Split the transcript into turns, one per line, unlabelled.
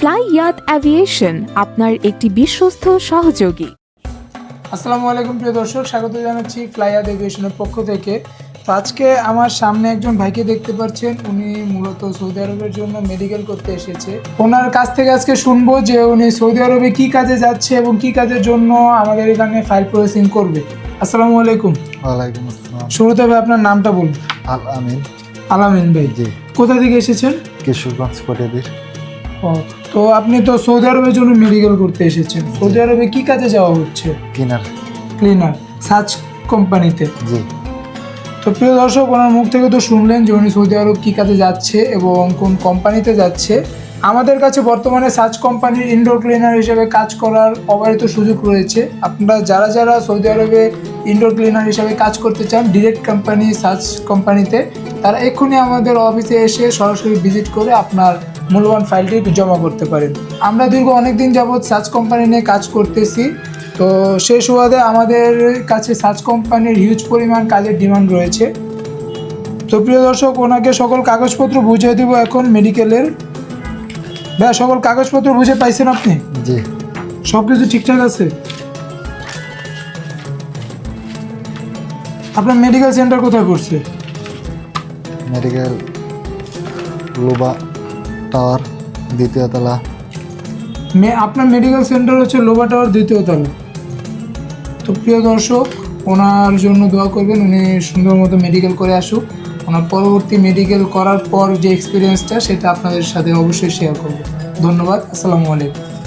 Fly ইয়াত aviation আপনার একটি বিশ্বস্ত সহযোগী।
আসসালামু আলাইকুম প্রিয় দর্শক স্বাগত জানাচ্ছি ফ্লাইয়ার এভিয়েশনের পক্ষ থেকে। তো আজকে আমার সামনে একজন ভাইকে দেখতে পাচ্ছেন উনি মূলত সৌদি আরবের জন্য মেডিকেল করতে এসেছে। ওনার কাছ থেকে আজকে শুনব যে উনি সৌদি আরবে কি কাজে যাচ্ছে এবং কি কাজের জন্য আমাদের এখানে ফাইল প্রসেসিং করবে। আসসালামু আলাইকুম।
ওয়ালাইকুম আসসালাম।
শুরুতে ভাই আপনার নামটা বলুন।
আল আমিন।
আলামিন ভাই
জি।
কোথা থেকে এসেছেন?
কিশোরগঞ্জ কটিয়াদির
ও তো আপনি তো সৌদি আরবের জন্য মেডিকেল করতে এসেছেন। সৌদি আরবে কি কাজে যাওয়া হচ্ছে?
ক্লিনার
ক্লিনার সার্চ কোম্পানিতে।
জি।
তো প্রিয় দর্শক ওনার মুখ থেকে তো শুনলেন যে উনি সৌদি আরব কী কাজে যাচ্ছে এবং কোন কোম্পানিতে যাচ্ছে। আমাদের কাছে বর্তমানে সার্চ কোম্পানির ইনডোর ক্লিনার হিসেবে কাজ করার অবারিত সুযোগ রয়েছে। আপনারা যারা যারা সৌদি আরবে ইনডোর ক্লিনার হিসেবে কাজ করতে চান ডিরেক্ট কোম্পানি সার্চ কোম্পানিতে তারা এক্ষুনি আমাদের অফিসে এসে সরাসরি ভিজিট করে আপনার মূল্যবান ফাইলটি একটু জমা করতে পারেন। আমরা দীর্ঘ অনেক দিন যাবৎ সার্চ কোম্পানি নিয়ে কাজ করতেছি। তো সেই সুবাদে আমাদের কাছে সার্চ কোম্পানির হিউজ পরিমাণ কাজের ডিমান্ড রয়েছে। তো প্রিয় দর্শক ওনাকে সকল কাগজপত্র বুঝিয়ে দিব এখন মেডিকেলের ভাই সকল কাগজপত্র বুঝে পাইছেন আপনি?
জি।
সব কিছু ঠিকঠাক আছে? আপনার মেডিকেল সেন্টার কোথায় পড়ছে?
মেডিকেল লোবা। টাওয়ার দ্বিতীয় তলা।
মে আপনার মেডিকেল সেন্টার হচ্ছে লোবা টাওয়ার দ্বিতীয় তলা। তো প্রিয় দর্শক, ওনার জন্য দোয়া করবেন, উনি সুন্দর মতো মেডিকেল করে আসুক। ওনার পরবর্তী মেডিকেল করার পর যে এক্সপিরিয়েন্সটা সেটা আপনাদের সাথে অবশ্যই শেয়ার করব। ধন্যবাদ, আসসালামু আলাইকুম।